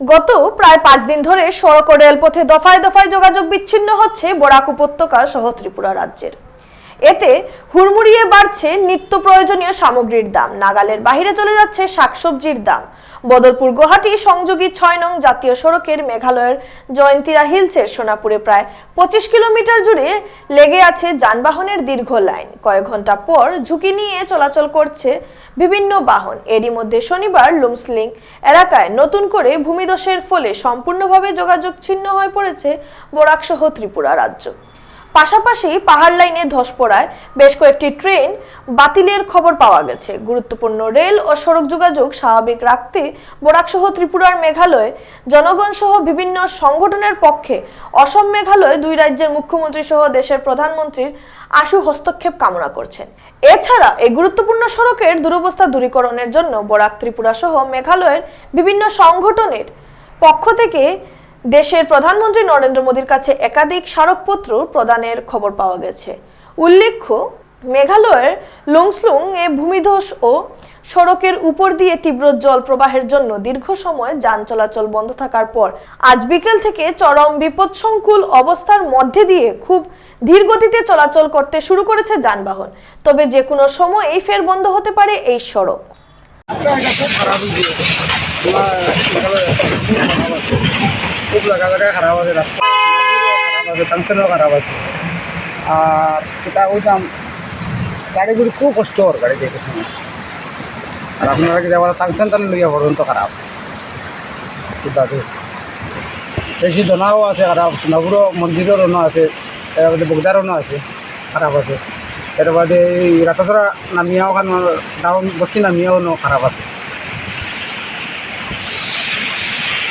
গত প্রায় পাঁচ দিন ধরে সড়ক ও রেলপথে দফায় দফায় যোগাযোগ বিচ্ছিন্ন হচ্ছে বরাক উপত্যকা সহ ত্রিপুরা রাজ্যের। এতে হুড়মুড়িয়ে বাড়ছে নিত্য প্রয়োজনীয় সামগ্রীর দাম। নাগালের বাহিরে চলে যাচ্ছে শাকসবজির দাম। বদরপুর গুয়াহাটি সংযোগী ছয় নং জাতীয় সড়কের মেঘালয়ের জয়ন্তীরা হিলসের সোনাপুরে প্রায় পঁচিশ কিলোমিটার জুড়ে লেগে আছে যানবাহনের দীর্ঘ লাইন। কয়েক ঘণ্টা পর ঝুঁকি নিয়ে চলাচল করছে বিভিন্ন বাহন। এরই মধ্যে শনিবার লুমসলিং এলাকায় নতুন করে ভূমিদশের ফলে সম্পূর্ণভাবে যোগাযোগ ছিন্ন হয়ে পড়েছে বরাকসহ ত্রিপুরা রাজ্য। পাশাপাশি পাহাড় লাইনে ধস পড়ায় বেশ কয়েকটি ট্রেন বাতিলের খবর পাওয়া গেছে। গুরুত্বপূর্ণ রেল ও সড়ক যোগাযোগ স্বাভাবিক রাখতে বরাকসহ ত্রিপুরার মেঘালয়, জনগণ সহ বিভিন্ন সংগঠনের পক্ষে অসম মেঘালয় দুই রাজ্যের মুখ্যমন্ত্রী সহ দেশের প্রধানমন্ত্রীর আশু হস্তক্ষেপ কামনা করছেন। এছাড়া এই গুরুত্বপূর্ণ সড়কের দুরবস্থা দূরীকরণের জন্য বরাক ত্রিপুরা সহ মেঘালয়ের বিভিন্ন সংগঠনের পক্ষ থেকে দেশের প্রধানমন্ত্রী নরেন্দ্র মোদীর কাছে একাধিক স্মারকপত্র প্রদানের খবর পাওয়া গেছে। উল্লেখ্য, মেঘালয়ের লুংসলুং এ ভূমিধস ও সড়কের উপর দিয়ে তীব্র জল প্রবাহের জন্য দীর্ঘ সময় যান চলাচল বন্ধ থাকার পর আজ বিকেল থেকে চরম বিপদসংকুল অবস্থার মধ্যে দিয়ে খুব ধীর গতিতে চলাচল করতে শুরু করেছে যানবাহন। তবে যে কোনো সময়ই ফের বন্ধ হতে পারে এই সড়ক। রাস্তাঘাট খুব খারাপ খারাপ আছে আছে রাস্তা খারাপ আছে টাংশনও খারাপ আছে আর এটা ওইটাম গাড়িগুলি খুব কষ্ট ওর গাড়ি যেতে সময় আর আপনারা কি যাবার টাংশন টান লইয়া পর্যন্ত খারাপ সুদাতে বেশি দনাও আছে খারাপ সোনাগুড়ো মন্দিরও রনো আছে বাদে বগদারও আছে খারাপ আছে এর বাদে এই রাতাতরা নামিয়াও কারণ ডাউন বস্তি নামিয়াও খারাপ আছে।